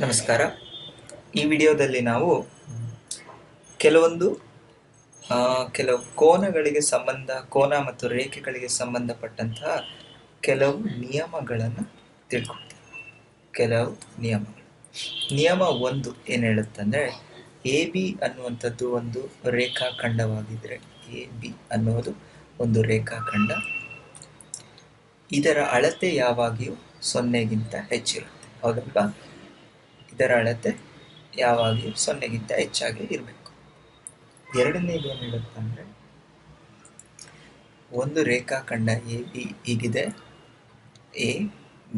ನಮಸ್ಕಾರ. ಈ ವಿಡಿಯೋದಲ್ಲಿ ನಾವು ಕೆಲವೊಂದು ಕೆಲವು ಕೋನಗಳಿಗೆ ಸಂಬಂಧ, ಕೋನ ಮತ್ತು ರೇಖೆಗಳಿಗೆ ಸಂಬಂಧಪಟ್ಟಂತಹ ಕೆಲವು ನಿಯಮಗಳನ್ನು ತಿಳ್ಕೊಳ್ತೇವೆ. ಕೆಲವು ನಿಯಮಗಳು. ನಿಯಮ ಒಂದು ಏನು ಹೇಳುತ್ತಂದರೆ ಎ, ಬಿ ಅನ್ನುವಂಥದ್ದು ಒಂದು ರೇಖಾಖಂಡವಾಗಿದ್ದರೆ ಎ, ಬಿ ಅನ್ನೋದು ಒಂದು ರೇಖಾಖಂಡ. ಇದರ ಅಳತೆ ಯಾವಾಗಿಯೂ ಸೊನ್ನೆಗಿಂತ ಹೆಚ್ಚಿರುತ್ತೆ. ಹೌದಲ್ವಾ? ಇದರ ಅಳತೆ ಯಾವಾಗಲೂ ಸೊನ್ನೆಗಿಂತ ಹೆಚ್ಚಾಗಿ ಇರಬೇಕು. ಎರಡನೇದು ಏನು ಹೇಳುತ್ತೆ ಅಂದರೆ, ಒಂದು ರೇಖಾಖಂಡ ಎ, ಬಿ ಹೀಗಿದೆ. A,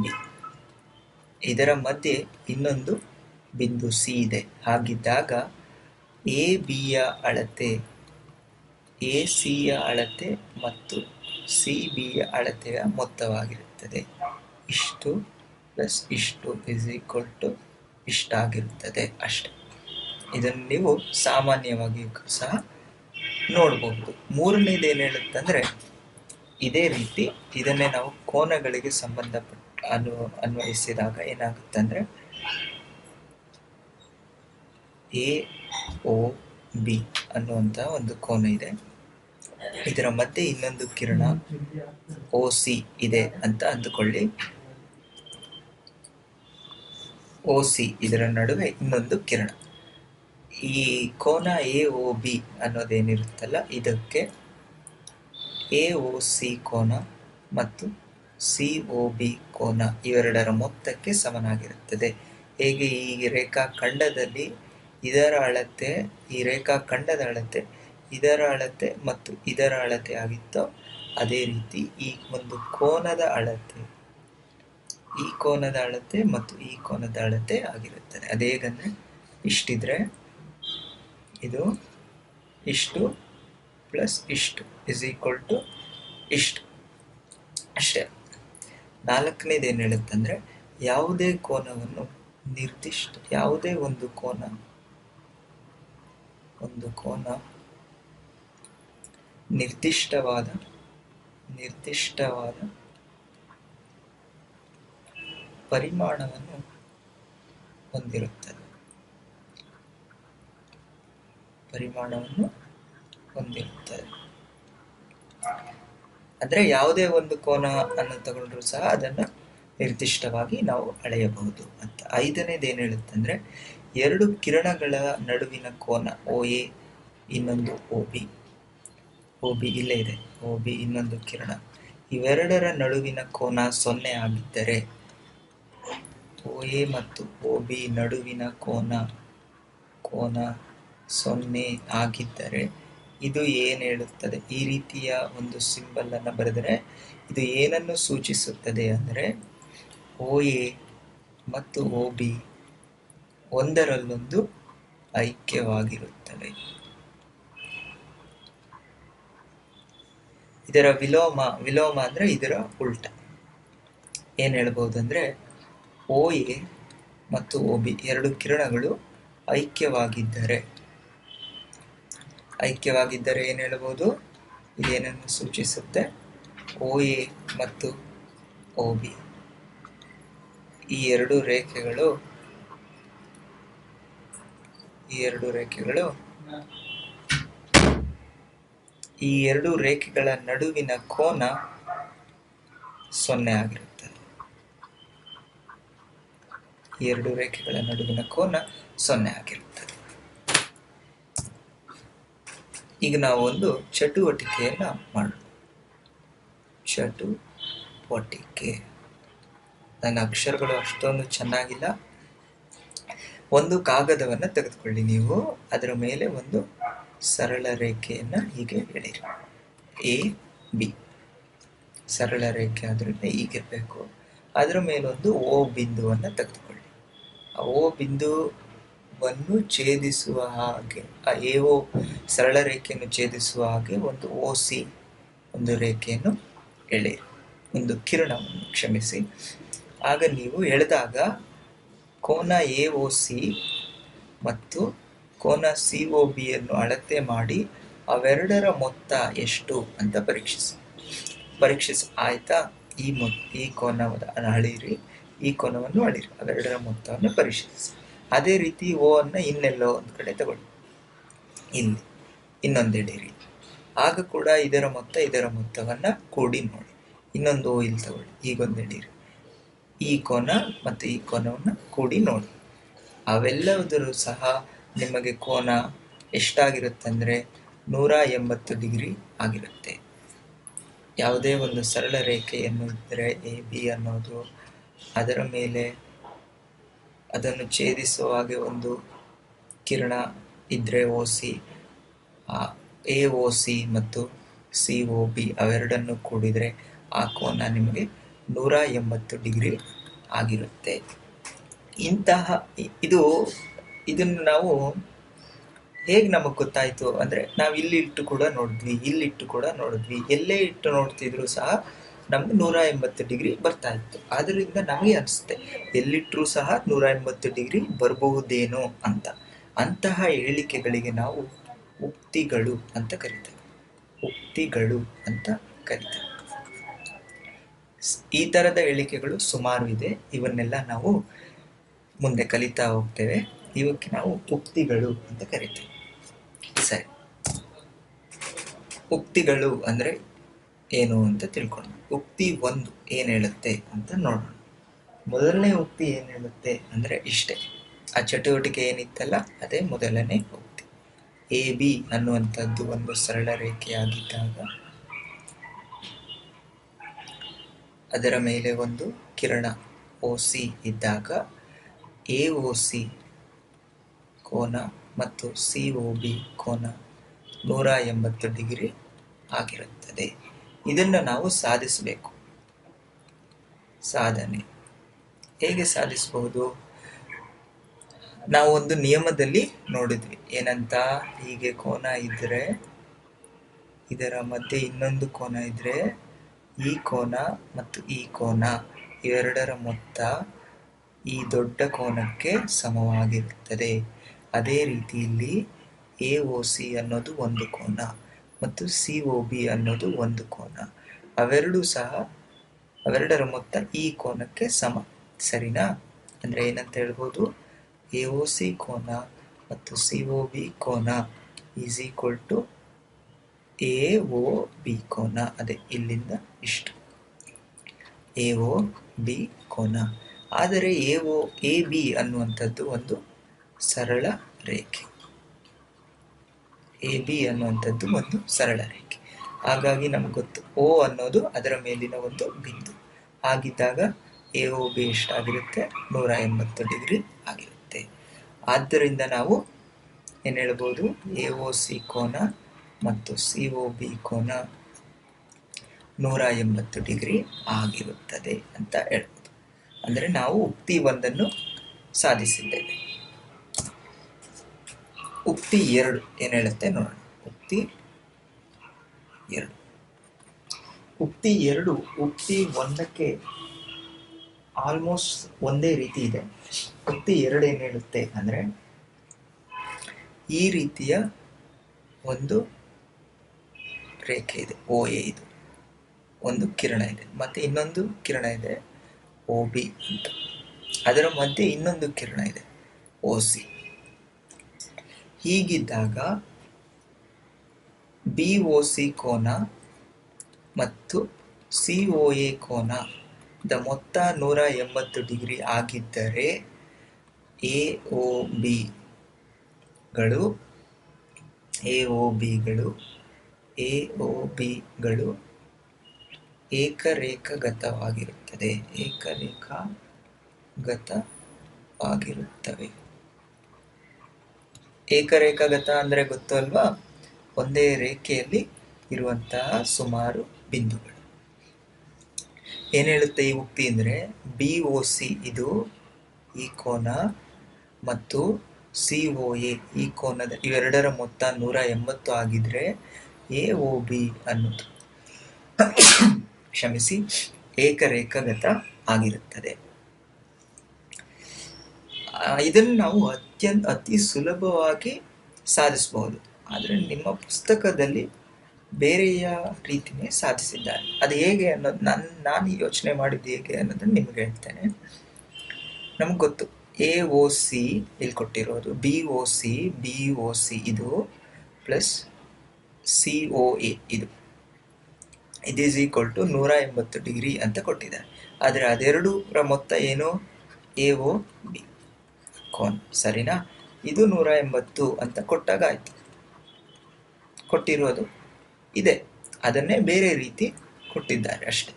B. ಇದರ ಮಧ್ಯೆ ಇನ್ನೊಂದು ಬಿಂದು ಸಿ ಇದೆ. ಹಾಗಿದ್ದಾಗ ಎ ಬಿಯ ಅಳತೆ, ಎ ಸಿಯ ಅಳತೆ ಮತ್ತು ಸಿ ಬಿಯ ಅಳತೆಯ ಮೊತ್ತವಾಗಿರುತ್ತದೆ. ಇಷ್ಟು ಪ್ಲಸ್ ಇಷ್ಟು ಇಸ್ ಈಕ್ವಲ್ ಟು ಇಷ್ಟಾಗಿರುತ್ತದೆ ಅಷ್ಟೆ. ಇದನ್ನು ನೀವು ಸಾಮಾನ್ಯವಾಗಿಯೂ ಸಹ ನೋಡಬಹುದು. ಮೂರನೇದು ಏನು ಹೇಳುತ್ತಂದ್ರೆ, ಇದೇ ರೀತಿ ಇದನ್ನೇ ನಾವು ಕೋನಗಳಿಗೆ ಸಂಬಂಧಪಟ್ಟ ಅನು, ಅನ್ವಯಿಸಿದಾಗ ಏನಾಗುತ್ತೆ ಅಂದರೆ ಎ, ಓ, ಬಿ ಅನ್ನುವಂತ ಒಂದು ಕೋನ ಇದೆ. ಇದರ ಮಧ್ಯೆ ಇನ್ನೊಂದು ಕಿರಣ, ಓ, ಸಿ ಇದೆ ಅಂತ ಅಂದುಕೊಳ್ಳಿ. ಓ ಸಿ ಇದರ ನಡುವೆ ಇನ್ನೊಂದು ಕಿರಣ. ಈ ಕೋನ ಎ ಒ ಬಿ ಅನ್ನೋದೇನಿರುತ್ತಲ್ಲ, ಇದಕ್ಕೆ ಎ ಒ ಸಿ ಕೋನ ಮತ್ತು ಸಿ ಒ ಬಿ ಕೋನ ಇವೆರಡರ ಮೊತ್ತಕ್ಕೆ ಸಮನಾಗಿರುತ್ತದೆ. ಹೇಗೆ ಈ ರೇಖಾಖಂಡದಲ್ಲಿ ಇದರ ಅಳತೆ, ಈ ರೇಖಾಖಂಡದ ಅಳತೆ, ಇದರ ಅಳತೆ ಮತ್ತು ಇದರ ಅಳತೆ ಆಗಿತ್ತೋ, ಅದೇ ರೀತಿ ಈ ಒಂದು ಕೋನದ ಅಳತೆ ಈ ಕೋನದ ಅಳತೆ ಮತ್ತು ಈ ಕೋನದ ಅಳತೆ ಆಗಿರುತ್ತದೆ ಅದೇಗಂದರೆ ಇಷ್ಟಿದ್ರೆ ಇದು ಇಷ್ಟು ಪ್ಲಸ್ ಇಷ್ಟು ಇಸ್ ಈಕ್ವಲ್ ಟು ಇಷ್ಟು. ಅಷ್ಟೇ. ನಾಲ್ಕನೇದು ಏನು ಹೇಳುತ್ತಂದರೆ ಯಾವುದೇ ಕೋನವನ್ನು ನಿರ್ದಿಷ್ಟ, ಯಾವುದೇ ಒಂದು ಕೋನ ಒಂದು ಕೋನ ನಿರ್ದಿಷ್ಟವಾದ ನಿರ್ದಿಷ್ಟವಾದ ಪರಿಮಾಣವನ್ನು ಹೊಂದಿರುತ್ತದೆ. ಪರಿಮಾಣವನ್ನು ಹೊಂದಿರುತ್ತದೆ. ಅಂದರೆ ಯಾವುದೇ ಒಂದು ಕೋನ ಅನ್ನು ತಗೊಂಡ್ರು ಸಹ ಅದನ್ನು ನಿರ್ದಿಷ್ಟವಾಗಿ ನಾವು ಅಳೆಯಬಹುದು. ಅಂತ ಐದನೇದು ಏನು ಹೇಳುತ್ತಂದ್ರೆ ಎರಡು ಕಿರಣಗಳ ನಡುವಿನ ಕೋನ ಓ ಎ ಇನ್ನೊಂದು ಓ ಬಿ ಓ ಬಿ ಇಲ್ಲೇ ಇದೆ. ಓ ಬಿ ಇನ್ನೊಂದು ಕಿರಣ. ಇವೆರಡರ ನಡುವಿನ ಕೋನ ಸೊನ್ನೆ ಆಗಿದ್ದರೆ ಓ ಎ ಮತ್ತು ಓಬಿ ನಡುವಿನ ಕೋನ ಕೋನ ಸೊನ್ನೆ ಆಗಿದ್ದರೆ ಇದು ಏನು ಹೇಳುತ್ತದೆ? ಈ ರೀತಿಯ ಒಂದು ಸಿಂಬಲ್ ಅನ್ನು ಬರೆದರೆ ಇದು ಏನನ್ನು ಸೂಚಿಸುತ್ತದೆ ಅಂದರೆ ಓ ಎ ಮತ್ತು ಓ ಬಿ ಒಂದರಲ್ಲೊಂದು ಐಕ್ಯವಾಗಿರುತ್ತವೆ. ಇದರ ವಿಲೋಮ ವಿಲೋಮ ಅಂದ್ರೆ ಇದರ ಉಲ್ಟ. ಏನು ಹೇಳ್ಬೋದು ಅಂದ್ರೆ ಓ ಎ ಮತ್ತು ಓ ಬಿ ಎರಡು ಕಿರಣಗಳು ಐಕ್ಯವಾಗಿದ್ದರೆ. ಐಕ್ಯವಾಗಿದ್ದರೆ ಏನು ಹೇಳ್ಬೋದು? ಇದೇನನ್ನು ಸೂಚಿಸುತ್ತೆ? ಓ ಎ ಮತ್ತು ಓ ಬಿ ಈ ಎರಡು ರೇಖೆಗಳು, ಈ ಎರಡು ರೇಖೆಗಳು, ಈ ಎರಡು ರೇಖೆಗಳ ನಡುವಿನ ಕೋನ ಸೊನ್ನೆ ಆಗಿರುತ್ತದೆ. ಎರಡು ರೇಖೆಗಳ ನಡುವಿನ ಕೋನ ಸೊನ್ನೆ ಆಗಿರುತ್ತದೆ. ಈಗ ನಾವು ಒಂದು ಚಟುವಟಿಕೆಯನ್ನ ಮಾಡೋಣ. ಚಟುವಟಿಕೆ. ನನ್ನ ಅಕ್ಷರಗಳು ಅಷ್ಟೊಂದು ಚೆನ್ನಾಗಿಲ್ಲ. ಒಂದು ಕಾಗದವನ್ನು ತೆಗೆದುಕೊಳ್ಳಿ ನೀವು. ಅದರ ಮೇಲೆ ಒಂದು ಸರಳ ರೇಖೆಯನ್ನ ಹೀಗೆ ಎಳೆಯಿರಿ. A, B. ಸರಳ ರೇಖೆ ಆದ್ರಿಂದ ಹೀಗಿರಬೇಕು. ಅದರ ಮೇಲೊಂದು ಓ ಬಿಂದುವನ್ನು ತೆಗೆದುಕೊಳ್ಳಿ. ಓ ಬಿಂದುವನ್ನು ಛೇದಿಸುವ ಹಾಗೆ, ಆ ಎ ಓ ಸರಳ ರೇಖೆಯನ್ನು ಛೇದಿಸುವ ಹಾಗೆ ಒಂದು ಓ ಸಿ ಒಂದು ರೇಖೆಯನ್ನು ಎಳೆ, ಒಂದು ಕಿರಣವನ್ನು ಕ್ಷಮಿಸಿ. ಆಗ ನೀವು ಎಳೆದಾಗ ಕೋನ ಎ ಓ ಸಿ ಮತ್ತು ಕೋನ ಸಿ ಒ ಬಿಯನ್ನು ಅಳತೆ ಮಾಡಿ ಅವೆರಡರ ಮೊತ್ತ ಎಷ್ಟು ಅಂತ ಪರೀಕ್ಷಿಸಿ. ಪರೀಕ್ಷಿಸಿ, ಆಯ್ತಾ? ಈ ಮೊತ್ತ ಈ ಕೋನವನ್ನು ಅಳೆಯಿರಿ ಈ ಕೋನವನ್ನು ಮಾಡಿರಿ ಅವೆರಡರ ಮೊತ್ತವನ್ನು ಪರಿಶೀಲಿಸಿ. ಅದೇ ರೀತಿ ಓ ಅನ್ನು ಇನ್ನೆಲ್ಲೋ ಒಂದು ಕಡೆ ತಗೊಳ್ಳಿ. ಇಲ್ಲಿ. ಇನ್ನೊಂದೆಡೆರಿ ಆಗ ಕೂಡ ಇದರ ಮೊತ್ತ, ಇದರ ಮೊತ್ತವನ್ನು ಕೂಡಿ ನೋಡಿ. ಇನ್ನೊಂದು ಓ ಇಲ್ಲಿ ತಗೊಳ್ಳಿ. ಈಗೊಂದೆಡೀರಿ ಈ ಕೋನ ಮತ್ತು ಈ ಕೋನವನ್ನು ಕೂಡಿ ನೋಡಿ. ಅವೆಲ್ಲದರೂ ಸಹ ನಿಮಗೆ ಕೋನ ಎಷ್ಟಾಗಿರುತ್ತೆ ಅಂದರೆ ನೂರ ಎಂಬತ್ತು ಡಿಗ್ರಿ ಆಗಿರುತ್ತೆ. ಯಾವುದೇ ಒಂದು ಸರಳ ರೇಖೆಯನ್ನು ಇದ್ದರೆ ಎ, ಬಿ ಅನ್ನೋದು ಅದರ ಮೇಲೆ ಅದನ್ನು ಛೇದಿಸುವ ಹಾಗೆ ಒಂದು ಕಿರಣ ಇದ್ದರೆ O C A O C ಮತ್ತು ಸಿ ಒ ಬಿ ಅವೆರಡನ್ನು ಕೂಡಿದರೆ ಆ ಕೋನ ನಿಮಗೆ ನೂರ ಎಂಬತ್ತು ಡಿಗ್ರಿ ಆಗಿರುತ್ತೆ. ಇಂತಹ ಇದು, ಇದನ್ನು ನಾವು ಹೇಗೆ ನಮಗೆ ಗೊತ್ತಾಯಿತು ಅಂದರೆ ನಾವು ಇಲ್ಲಿ ಇಟ್ಟು ಕೂಡ ನೋಡಿದ್ವಿ ಇಲ್ಲಿಟ್ಟು ಕೂಡ ನೋಡಿದ್ವಿ. ಎಲ್ಲೇ ಇಟ್ಟು ನೋಡ್ತಿದ್ರು ಸಹ ನಮ್ಗೆ ನೂರ ಎಂಬತ್ತು ಡಿಗ್ರಿ ಬರ್ತಾ ಇತ್ತು. ಆದ್ದರಿಂದ ನಮಗೆ ಅನಿಸುತ್ತೆ ಎಲ್ಲಿಟ್ಟರೂ ಸಹ ನೂರ ಎಂಬತ್ತು ಡಿಗ್ರಿ ಬರಬಹುದೇನೋ ಅಂತ. ಅಂತಹ ಹೇಳಿಕೆಗಳಿಗೆ ನಾವು ಉಕ್ತಿಗಳು ಅಂತ ಕರಿತೇವೆ. ಉಕ್ತಿಗಳು ಅಂತ ಕರಿತೇವೆ. ಈ ಥರದ ಹೇಳಿಕೆಗಳು ಸುಮಾರು ಇದೆ. ಇವನ್ನೆಲ್ಲ ನಾವು ಮುಂದೆ ಕಲಿತಾ ಹೋಗ್ತೇವೆ. ಇವಕ್ಕೆ ನಾವು ಉಕ್ತಿಗಳು ಅಂತ ಕರಿತೇವೆ. ಸರಿ. ಉಕ್ತಿಗಳು ಅಂದರೆ ಏನು ಅಂತ ತಿಳ್ಕೊಳ್ಳೋಣ. ಉಕ್ತಿ ಒಂದು ಏನು ಹೇಳುತ್ತೆ ಅಂತ ನೋಡೋಣ. ಮೊದಲನೇ ಉಕ್ತಿ ಏನು ಹೇಳುತ್ತೆ ಅಂದರೆ ಇಷ್ಟೇ. ಆ ಚಟುವಟಿಕೆ ಏನಿತ್ತಲ್ಲ, ಅದೇ ಮೊದಲನೇ ಉಕ್ತಿ. ಎ, ಬಿ ಅನ್ನುವಂಥದ್ದು ಒಂದು ಸರಳ ರೇಖೆಯಾಗಿದ್ದಾಗ ಅದರ ಮೇಲೆ ಒಂದು ಕಿರಣ ಓ ಸಿ ಇದ್ದಾಗ ಎ ಓ ಸಿ ಕೋನ ಮತ್ತು ಸಿ, ಒ, ಬಿ ಕೋನ ನೂರ ಎಂಬತ್ತು ಡಿಗ್ರಿ ಆಗಿರುತ್ತದೆ. ಇದನ್ನು ನಾವು ಸಾಧಿಸಬೇಕು. ಸಾಧನೆ. ಹೇಗೆ ಸಾಧಿಸಬಹುದು? ನಾವು ಒಂದು ನಿಯಮದಲ್ಲಿ ನೋಡಿದ್ವಿ. ಏನಂತ? ಹೀಗೆ ಕೋನ ಇದ್ದರೆ ಇದರ ಮಧ್ಯೆ ಇನ್ನೊಂದು ಕೋನ ಇದ್ದರೆ ಈ ಕೋನ ಮತ್ತು ಈ ಕೋನ, ಇವೆರಡರ ಮೊತ್ತ ಈ ದೊಡ್ಡ ಕೋನಕ್ಕೆ ಸಮವಾಗಿರುತ್ತದೆ. ಅದೇ ರೀತಿಯಲ್ಲಿ ಎ ಒ ಸಿ ಅನ್ನೋದು ಒಂದು ಕೋನ. ಮತ್ತು ಸಿ ಒ ಬಿ ಅನ್ನೋದು ಒಂದು ಕೋನ. ಅವೆರಡೂ ಸಹ ಅವೆರಡರ ಮೊತ್ತ ಈ ಕೋನಕ್ಕೆ ಸಮ. ಸರಿನಾ? ಅಂದರೆ ಏನಂತ ಹೇಳ್ಬೋದು? ಎ ಓ ಸಿ ಕೋನ ಮತ್ತು ಸಿ ಒ ಬಿ ಕೋನ is equal to A O B ಕೋನ. ಅದೇ, ಇಲ್ಲಿಂದ ಇಷ್ಟು. ಎ ಒ ಬಿ ಕೋನ. ಆದರೆ ಎ ಒ ಎ ಬಿ ಅನ್ನುವಂಥದ್ದು ಒಂದು ಸರಳ ರೇಖೆ. ಎ ಬಿ ಅನ್ನುವಂಥದ್ದು ಒಂದು ಸರಳ ರೇಖೆ. ಹಾಗಾಗಿ ನಮ್ಗೆ ಗೊತ್ತು. ಓ ಅನ್ನೋದು ಅದರ ಮೇಲಿನ ಒಂದು ಬಿಂದು. ಹಾಗಿದ್ದಾಗ ಎ ಒ ಬಿ ಎಷ್ಟಾಗಿರುತ್ತೆ? ನೂರ ಎಂಬತ್ತು ಡಿಗ್ರಿ ಆಗಿರುತ್ತೆ. ಆದ್ದರಿಂದ ನಾವು ಏನು ಹೇಳ್ಬೋದು? ಎ ಒ ಸಿ ಕೋನ ಮತ್ತು ಸಿ ಒ ಬಿ ಕೋನ ನೂರ ಎಂಬತ್ತು ಡಿಗ್ರಿ ಆಗಿರುತ್ತದೆ ಅಂತ ಹೇಳ್ಬೋದು. ಅಂದರೆ ನಾವು ಉಕ್ತಿ ಒಂದನ್ನು ಸಾಧಿಸಿದ್ದೇವೆ. ಉಕ್ತಿ ಎರಡು. ಏನು ಹೇಳುತ್ತೆ ನೋಡೋಣ. ಉಕ್ತಿ ಎರಡು. ಉಕ್ತಿ ಎರಡು, ಉಕ್ತಿ ಒಂದಕ್ಕೆ ಆಲ್ಮೋಸ್ಟ್ ಒಂದೇ ರೀತಿ ಇದೆ. ಉಕ್ತಿ ಎರಡು ಏನು ಹೇಳುತ್ತೆ ಅಂದರೆ ಈ ರೀತಿಯ ಒಂದು ರೇಖೆ ಇದೆ ಓ ಎ ಇದು. ಒಂದು ಕಿರಣ ಇದೆ. ಮತ್ತು ಇನ್ನೊಂದು ಕಿರಣ ಇದೆ, ಓ ಬಿ ಅಂತ. ಅದರ ಮಧ್ಯೆ ಇನ್ನೊಂದು ಕಿರಣ ಇದೆ, ಓ ಸಿ. ಹೀಗಿದ್ದಾಗ ಬಿ ಒ ಸಿ ಕೋನ ಮತ್ತು ಸಿ ಒ ಎ ಕೋನ ದ ಮೊತ್ತ ನೂರ ಎಂಬತ್ತು ಡಿಗ್ರಿ ಆಗಿದ್ದರೆ ಎ ಒ ಬಿಗಳು ಎ ಒ ಬಿಗಳು ಎ ಒ ಬಿಗಳು ಏಕರೇಖಗತವಾಗಿರುತ್ತದೆ. ಏಕರೇಖಾಗತವಾಗಿರುತ್ತವೆ. ಏಕರೇಖಾಗತ ಅಂದರೆ ಗೊತ್ತು ಅಲ್ವಾ? ಒಂದೇ ರೇಖೆಯಲ್ಲಿ ಇರುವಂತಹ ಸುಮಾರು ಬಿಂದುಗಳು. ಏನ್ ಹೇಳುತ್ತೆ ಈ ಉಕ್ತಿ ಅಂದರೆ? ಬಿ ಒ ಸಿ ಇದು ಈ ಕೋನ ಮತ್ತು ಸಿ ಒ ಎ ಈ ಕೋನದ ಇವೆರಡರ ಮೊತ್ತ ನೂರ ಎಂಬತ್ತು ಆಗಿದ್ರೆ ಎ ಒ ಬಿ ಅನ್ನೋದು. ಕ್ಷಮಿಸಿ, ಏಕರೇಖಾಗತ ಆಗಿರುತ್ತದೆ. ಇದನ್ನು ನಾವು ಅತ್ಯಂತ ಅತಿ ಸುಲಭವಾಗಿ ಸಾಧಿಸಬಹುದು. ಆದರೆ ನಿಮ್ಮ ಪುಸ್ತಕದಲ್ಲಿ ಬೇರೆಯ ರೀತಿಯೇ ಸಾಧಿಸಿದ್ದಾರೆ. ಅದು ಹೇಗೆ ಅನ್ನೋದು ನಾನು ನಾನು ಯೋಚನೆ ಮಾಡಿದ್ದು ಹೇಗೆ ಅನ್ನೋದನ್ನು ನಿಮಗೆ ಹೇಳ್ತೇನೆ. ನಮ್ಗೆ ಗೊತ್ತು. ಎ ಓ ಸಿ ಇಲ್ಲಿ ಕೊಟ್ಟಿರೋದು B O C, B O C ಇದು ಪ್ಲಸ್ ಸಿ ಒ ಎ ಇದು. ಇದು ಈಸ್ ಈಕ್ವಲ್ ಟು ನೂರ ಎಂಬತ್ತು ಡಿಗ್ರಿ ಅಂತ ಕೊಟ್ಟಿದ್ದಾರೆ. ಆದರೆ ಅದೆರಡರ ಮೊತ್ತ ಏನು? A O B. ಕೋನ್ ಸರಿನಾ? ಇದು ನೂರ ಎಂಬತ್ತು ಅಂತ ಕೊಟ್ಟಾಗ ಆಯಿತು. ಕೊಟ್ಟಿರೋದು ಇದೆ. ಅದನ್ನೇ ಬೇರೆ ರೀತಿ ಕೊಟ್ಟಿದ್ದಾರೆ ಅಷ್ಟೆ.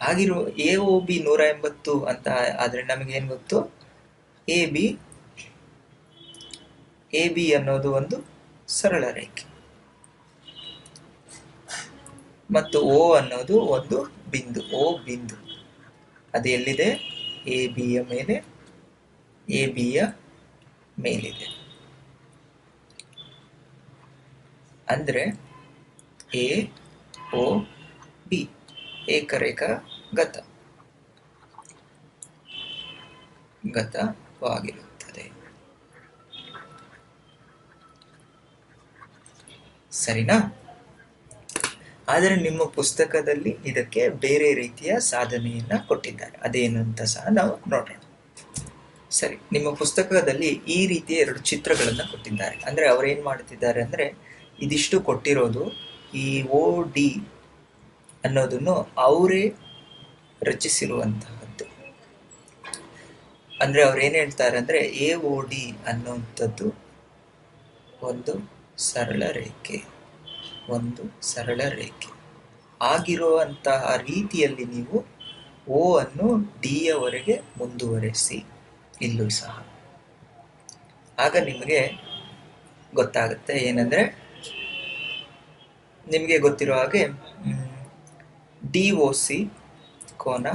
ಆಗಿರೋ ಎ ಒ ಬಿ ನೂರ ಎಂಬತ್ತು ಅಂತ ಆದರೆ ನಮಗೇನು ಗೊತ್ತು? ಎ ಬಿ ಎ ಬಿ ಅನ್ನೋದು ಒಂದು ಸರಳ ರೇಖೆ. ಮತ್ತು ಓ ಅನ್ನೋದು ಒಂದು ಬಿಂದು. ಓ ಬಿಂದು. ಅದು ಎಲ್ಲಿದೆ? ಎ ಬಿಯ ಮೇಲೆ ಎ ಬಿಯ ಮೇಲಿದೆ. ಅಂದರೆ ಎ ಓ ಬಿ ಏಕರೇಕ ಗತ ಗತವಾಗಿರುತ್ತದೆ ಸರಿನಾ? ಆದರೆ ನಿಮ್ಮ ಪುಸ್ತಕದಲ್ಲಿ ಇದಕ್ಕೆ ಬೇರೆ ರೀತಿಯ ಸಾಧನೆಯನ್ನ ಕೊಟ್ಟಿದ್ದಾರೆ. ಅದೇನು ಅಂತ ಸಹ ನಾವು ನೋಡೋಣ. ಸರಿ, ನಿಮ್ಮ ಪುಸ್ತಕದಲ್ಲಿ ಈ ರೀತಿಯ ಎರಡು ಚಿತ್ರಗಳನ್ನು ಕೊಟ್ಟಿದ್ದಾರೆ. ಅಂದ್ರೆ ಏನು ಮಾಡ್ತಿದ್ದಾರೆ ಅಂದ್ರೆ ಇದಿಷ್ಟು ಕೊಟ್ಟಿರೋದು ಈ ಓ ಡಿ ಅನ್ನೋದನ್ನು ಅವರೇ ರಚಿಸಿರುವಂತಹದ್ದು. ಅಂದ್ರೆ ಅವ್ರು ಏನು ಹೇಳ್ತಾರೆ ಅಂದ್ರೆ ಎ ಓ ಡಿ ಅನ್ನುವಂಥದ್ದು ಒಂದು ಸರಳ ರೇಖೆ. ಒಂದು ಸರಳ ರೇಖೆ. ಆಗಿರುವಂತಹ ರೀತಿಯಲ್ಲಿ ನೀವು ಓ ಅನ್ನು ಡಿ ಯವರೆಗೆ ಮುಂದುವರೆಸಿ. ಇಲ್ಲೂ ಸಹ. ಆಗ ನಿಮಗೆ ಗೊತ್ತಾಗುತ್ತೆ ಏನಂದ್ರೆ, ನಿಮಗೆ ಗೊತ್ತಿರೋ ಹಾಗೆ ಡಿ ಒ ಸಿ ಕೋನ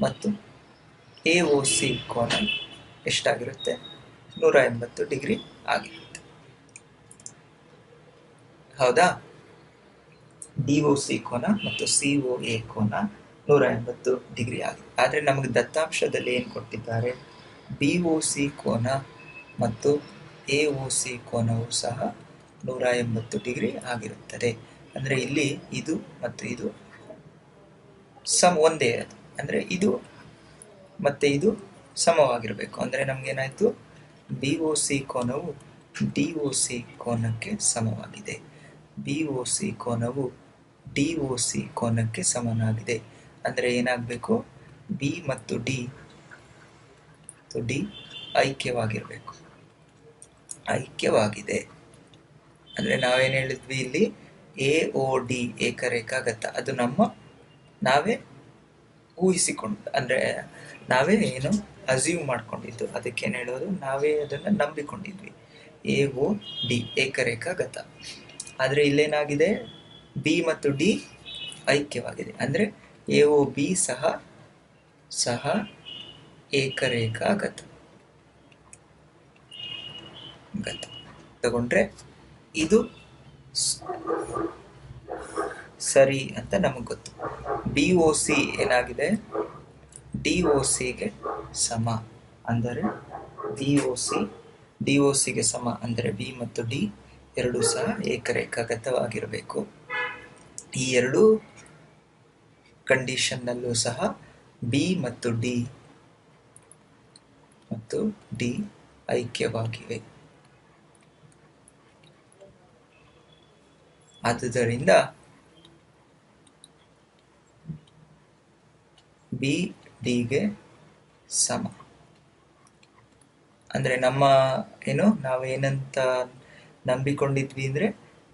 ಮತ್ತು ಎ ಒ ಸಿ ಕೋನ ಎಷ್ಟಾಗಿರುತ್ತೆ? ನೂರ ಎಂಬತ್ತು ಡಿಗ್ರಿ ಆಗಿರುತ್ತೆ. ಹೌದಾ? ಡಿ ಒ ಸಿ ಕೋನ ಮತ್ತು ಸಿ ಒ ಎ ಕೋನ ನೂರ ಎಂಬತ್ತು ಡಿಗ್ರಿ ಆಗಿದೆ. ಆದರೆ ನಮಗೆ ದತ್ತಾಂಶದಲ್ಲಿ ಏನು ಕೊಟ್ಟಿದ್ದಾರೆ? ಬಿ ಒ ಸಿ ಕೋನ ಮತ್ತು ಎ ಒ ಸಿ ಕೋನವು ಸಹ ನೂರ ಎಂಬತ್ತು ಡಿಗ್ರಿ ಆಗಿರುತ್ತದೆ. ಅಂದರೆ ಇಲ್ಲಿ ಇದು ಮತ್ತು ಇದು ಸಮ ಒಂದೇ ಅದು. ಅಂದರೆ ಇದು ಮತ್ತು ಇದು ಸಮವಾಗಿರಬೇಕು. ಅಂದರೆ ನಮಗೇನಾಯಿತು? ಬಿ ಒ ಸಿ ಕೋನವು ಡಿ ಒ ಸಿ ಕೋನಕ್ಕೆ ಸಮವಾಗಿದೆ. ಬಿ ಒ ಸಿ ಕೋನವು ಡಿ ಒ ಸಿ ಕೋನಕ್ಕೆ ಸಮನಾಗಿದೆ. ಅಂದರೆ ಏನಾಗಬೇಕು? ಬಿ ಮತ್ತು ಡಿ ಡಿ ಐಕ್ಯವಾಗಿರಬೇಕು. ಐಕ್ಯವಾಗಿದೆ. ಅಂದರೆ ನಾವೇನು ಹೇಳಿದ್ವಿ ಇಲ್ಲಿ? ಎ ಒ ಡಿ ಏಕರೇಖಾಗತ. ಅದು ನಮ್ಮ ನಾವೇ ಊಹಿಸಿಕೊಂಡು, ಅಂದರೆ ನಾವೇ ಏನು ಅಸ್ಯೂಮ್ ಮಾಡ್ಕೊಂಡಿದ್ದು. ಅದಕ್ಕೇನು ಹೇಳೋದು? ನಾವೇ ಅದನ್ನು ನಂಬಿಕೊಂಡಿದ್ವಿ. A O D ಏಕರೇಖಾಗತ. ಆದರೆ ಇಲ್ಲೇನಾಗಿದೆ? ಬಿ ಮತ್ತು ಡಿ ಐಕ್ಯವಾಗಿದೆ. ಅಂದರೆ ಎ ಒ ಬಿ ಸಹ ಸಹ ಏಕರೇಖಾಗತ. ಗತ. ತಗೊಂಡ್ರೆ ಇದು ಸರಿ ಅಂತ ನಮಗೆ ಗೊತ್ತು. ಬಿ ಒ ಸಿ ಏನಾಗಿದೆ? ಡಿ ಒ ಸಿಗೆ ಸಮ. ಅಂದರೆ B O C D O ಸಿಗೆ ಸಮ. ಅಂದರೆ ಬಿ ಮತ್ತು ಡಿ ಎರಡೂ ಸಹ ಏಕರೇಖಾಗತವಾಗಿರಬೇಕು. ಈ ಎರಡು ಕಂಡೀಷನ್ನಲ್ಲೂ ಸಹ ಬಿ ಮತ್ತು ಡಿ ಮತ್ತು ಡಿ ಐಕ್ಯವಾಗಿವೆ. ಆದುದರಿಂದ ಬಿ ಡಿಗೆ ಸಮ. ಅಂದರೆ ನಮ್ಮ ಏನು, ನಾವೇನಂತ ನಂಬಿಕೊಂಡಿದ್ವಿ ಅಂದರೆ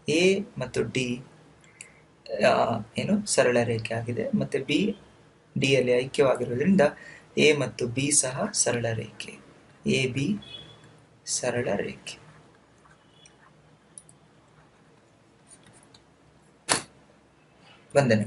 ಎ ಮತ್ತು ಡಿ ಏನು ಸರಳ ರೇಖೆ ಆಗಿದೆ ಮತ್ತು ಬಿ ಡಿಯಲ್ಲಿ ಐಕ್ಯವಾಗಿರೋದ್ರಿಂದ ಎ ಮತ್ತು ಬಿ ಸಹ ಸರಳ ರೇಖೆ. ಎ ಬಿ ಸರಳ ರೇಖೆ. ವಂದನೆ.